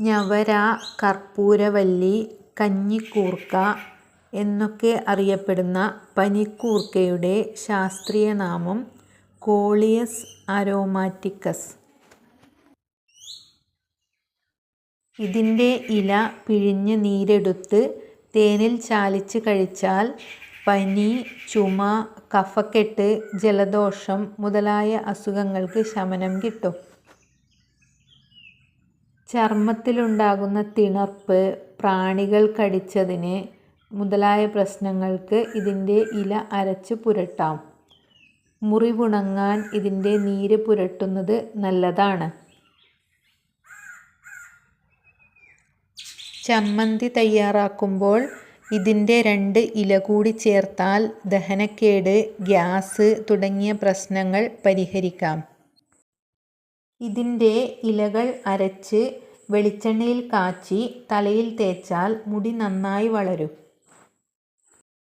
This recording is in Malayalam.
ഞവര കർപ്പൂരവല്ലി കഞ്ഞിക്കൂർക്ക എന്നൊക്കെ അറിയപ്പെടുന്ന പനിക്കൂർക്കയുടെ ശാസ്ത്രീയനാമം കോളിയസ് അരോമാറ്റിക്കസ്. ഇതിന്റെ ഇല പിഴിഞ്ഞ് നീരെടുത്ത് തേനിൽ ചാലിച്ച് കഴിച്ചാൽ പനി, ചുമ, കഫക്കെട്ട്, ജലദോഷം മുതലായ അസുഖങ്ങൾക്ക് ശമനം കിട്ടും. ചർമ്മത്തിലുണ്ടാകുന്ന തിണർപ്പ്, പ്രാണികൾ കടിച്ചതിന് മുതലായ പ്രശ്നങ്ങൾക്ക് ഇതിന്റെ ഇല അരച്ച് പുരട്ടാം. മുറിവുണങ്ങാൻ ഇതിന്റെ നീര് പുരട്ടുന്നത് നല്ലതാണ്. ചമ്മന്തി തയ്യാറാക്കുമ്പോൾ ഇതിന്റെ രണ്ട് ഇല കൂടി ചേർത്താൽ ദഹനക്കേട്, ഗ്യാസ് തുടങ്ങിയ പ്രശ്നങ്ങൾ പരിഹരിക്കാം. ഇതിന്റെ ഇലകൾ അരച്ച് വെളിച്ചെണ്ണയിൽ കാച്ചി തലയിൽ തേച്ചാൽ മുടി നന്നായി വളരും.